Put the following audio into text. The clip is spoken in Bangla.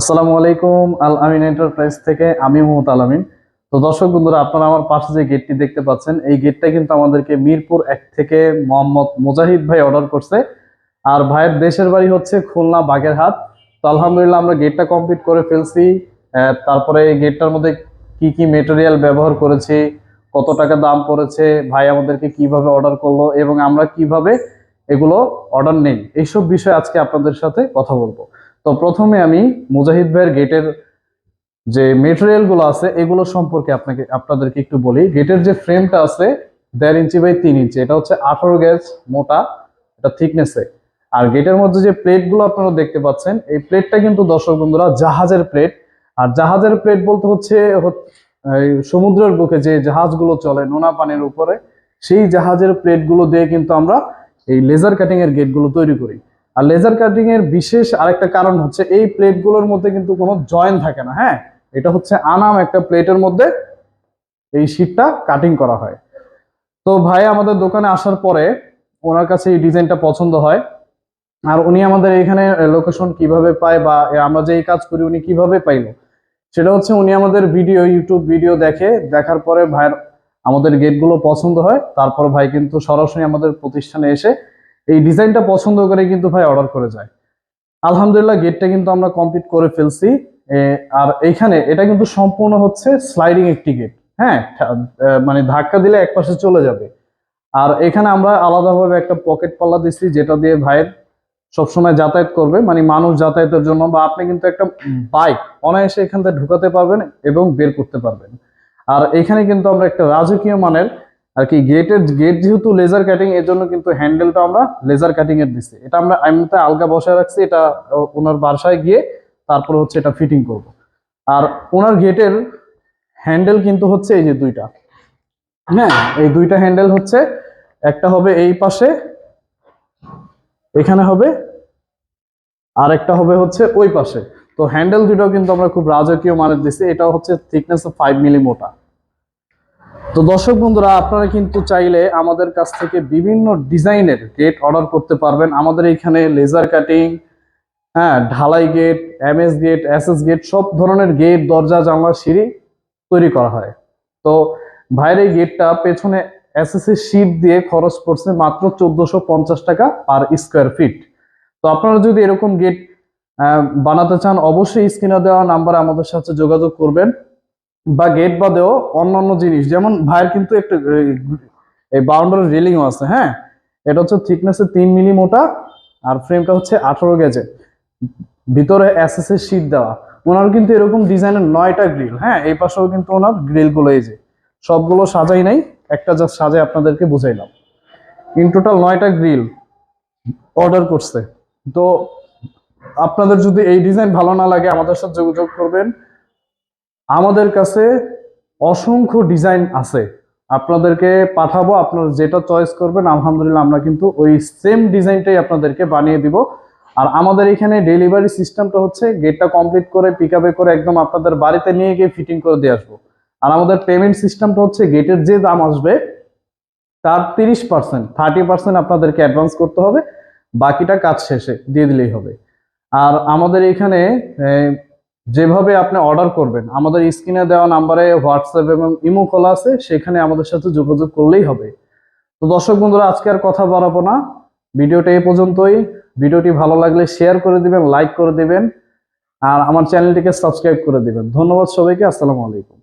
আসসালামু আলাইকুম, আল আমিন এন্টারপ্রাইজ থেকে আমি মোহাম্মদ আল আমিন। তো দর্শক বন্ধুরা, আপনারা আমার পাশে যে গেটটি দেখতে পাচ্ছেন, এই গেটটা কিন্তু আমাদেরকে মিরপুর এক থেকে মোহাম্মদ মুজাহিদ ভাই অর্ডার করছে। আর ভাইয়ের দেশের বাড়ি হচ্ছে খুলনা বাগেরহাট। তো আলহামদুলিল্লাহ আমরা গেটটা কমপ্লিট করে ফেলছি। তারপরে এই গেটটার মধ্যে কি কি মেটেরিয়াল ব্যবহার করেছি, কত টাকা দাম পড়েছে, ভাই আমাদেরকে কীভাবে অর্ডার করল এবং আমরা কীভাবে এগুলো অর্ডার নেই, এইসব বিষয়ে আজকে আপনাদের সাথে কথা বলব। তো প্রথমে আমি মুজাহিদ ভাইয়ের গেটের যে মেটেরিয়ালগুলো আছে, এগুলো সম্পর্কে আপনাকে, আপনাদেরকে একটু বলি। গেটের যে ফ্রেমটা আছে, দেড় ইঞ্চি বাই তিন ইঞ্চি, এটা হচ্ছে আঠারো গ্যাস মোটা, এটা থিকনেসে আর গেটের মধ্যে যে প্লেটগুলো আপনারা দেখতে পাচ্ছেন, এই প্লেটটা কিন্তু দর্শক বন্ধুরা জাহাজের প্লেট আর জাহাজের প্লেট বলতে হচ্ছে সমুদ্রের বুকে যে জাহাজগুলো চলে, নোনা পানির উপরে, সেই জাহাজের প্লেটগুলো দিয়ে কিন্তু আমরা এই লেজার কাটিং এর গেটগুলো তৈরি করি। আর লেজার কাটিং এর বিশেষ আরেকটা কারণ হচ্ছে এই প্লেটগুলোর মধ্যে কিন্তু কোনো জয়েন থাকে না হ্যাঁ? এটা হচ্ছে আনাম একটা প্লেটের মধ্যে এই শীটটা কাটিং করা হয়। তো ভাই আমাদের দোকানে আসার পরে ওনার কাছে এই ডিজাইনটা পছন্দ হয়। আর উনি আমাদের এখানে লোকেশন কীভাবে পায় বা আমরা যে কাজ করি উনি কীভাবে পাইলো, সেটা হচ্ছে উনি আমাদের ভিডিও ইউটিউব ভিডিও দেখে, দেখার পরে ভাইয়ের আমাদের গেটগুলো পছন্দ হয়। তারপর ভাই কিন্তু সরাসরি আমাদের প্রতিষ্ঠানে এসে এই ডিজাইনটা পছন্দ করে কিন্তু ভাই অর্ডার করে যায়। আলহামদুলিল্লাহ গেটটা কিন্তু আমরা কমপ্লিট করে ফেলছি। আর এইখানে এটা কিন্তু সম্পূর্ণ হচ্ছে স্লাইডিং একটি গেট হ্যাঁ মানে ধাক্কা দিলে এক পাশে চলে যাবে। আর এখানে আমরা আলাদাভাবে একটা পকেট পাল্লা দিচ্ছি যেটা দিয়ে ভাইয়ের সবসময় যাতায়াত করবে। মানে মানুষ যাতায়াতের জন্য বা আপনি কিন্তু একটা বাইক অনায়াসে এখান থেকে ঢুকাতে পারবেন এবং বের করতে পারবেন। আর এখানে কিন্তু আমরা একটা রাজকীয় মানের আর কি গেটের গেট যেহেতু লেজার কাটিং এর জন্য কিন্তু হ্যান্ডেলটা আমরা লেজার কাটিং এর দিচ্ছি এটা আমরা এমনিতে আলগা বসায় রাখছি, এটা ওনার বাসায় গিয়ে তারপরে হচ্ছে এটা ফিটিং করব। আর ওনার গেটের হ্যান্ডেল কিন্তু হচ্ছে এই যে দুইটা। হ্যাঁ এই দুইটা হ্যান্ডেল হচ্ছে, একটা হবে এই পাশে, এখানে হবে, আর একটা হবে হচ্ছে ওই পাশে। তো হ্যান্ডেল দুটাও কিন্তু আমরা খুব রাজকীয় মানের দিছি এটা হচ্ছে থিকনেস ফাইভ মিলি মোটা তো দর্শক বন্ধুরা, আপনারা কিন্তু চাইলে আমাদের কাছ থেকে বিভিন্ন ডিজাইনের গেট অর্ডার করতে পারবেন। আমাদের এখানে লেজার কাটিং হ্যাঁ ঢালাই gate MS gate SS gate সব ধরনের গেট দরজা, জানলা, সিঁড়ি তৈরি করা হয়। তো এই গেটটা পেছনে এসএসসি শীট দিয়ে খরচ পড়ছে মাত্র চোদ্দশো পঞ্চাশ টাকা পার স্কোয়ার ফিট তো আপনারা যদি এরকম গেট বানাতে চান, অবশ্যই স্ক্রিনে দেওয়া নাম্বারে আমাদের সাথে যোগাযোগ করবেন। বা গেট বাদেও অন্যান্য জিনিস। যেমন ভাইয়ের কিন্তু একটা, এই বাউন্ডারি রেলিংও আছে হ্যাঁ? এটা হচ্ছে থিকনেসে তিন মিলি মোটা আর ফ্রেমটা হচ্ছে আঠারো গেজের ভিতরে এসএস এর শীট দেওয়া। ওনার কিন্তু এরকম ডিজাইনের নয়টা গ্রিল হ্যাঁ? এই পাশেও কিন্তু ওনার গ্রিলগুলো এই যে, সবগুলো সাজাই নাই। একটা জাস্ট সাজাই আপনাদেরকে বুঝাইলাম। ইন টোটাল নয়টা গ্রিল অর্ডার করছে। তো আপনাদের যদি এই ডিজাইন ভালো না লাগে, আমাদের সাথে যোগাযোগ করবেন। আমাদের কাছে অসংখ্য ডিজাইন আছে। আপনাদেরকে পাঠাবো, আপনারা যেটা চয়েস করবেন, আলহামদুলিল্লাহ আমরা কিন্তু ওই সেম ডিজাইনটাই আপনাদেরকে বানিয়ে দিব। আর আমাদের এখানে ডেলিভারি সিস্টেমটা হচ্ছে গেটটা কমপ্লিট করে পিক করে একদম আপনাদের বাড়িতে নিয়ে গিয়ে ফিটিং করে দিয়ে আসব। আর আমাদের পেমেন্ট সিস্টেমটা হচ্ছে গেটের যে দাম আসবে, তার তিরিশ পার্সেন্ট থার্টি পার্সেন্ট আপনাদেরকে অ্যাডভান্স করতে হবে। বাকিটা কাজ শেষে, দিয়ে দিলেই হবে। আর আমাদের এখানে যেভাবে আপনি অর্ডার করবেন, আমাদের স্ক্রিনে দেওয়া নাম্বারে হোয়াটসঅ্যাপ এবং ইমো খোলা আছে, সেখানে আমাদের সাথে যোগাযোগ করলেই হবে। তো দর্শক বন্ধুরা, আজকে আর কথা বাড়াবো না। ভিডিওটা এই পর্যন্তই। ভিডিওটি ভালো লাগলে শেয়ার করে দিবেন লাইক করে দিবেন, আর আমার চ্যানেলটিকে সাবস্ক্রাইব করে দিবেন। ধন্যবাদ সবাইকে, আসসালামু আলাইকুম।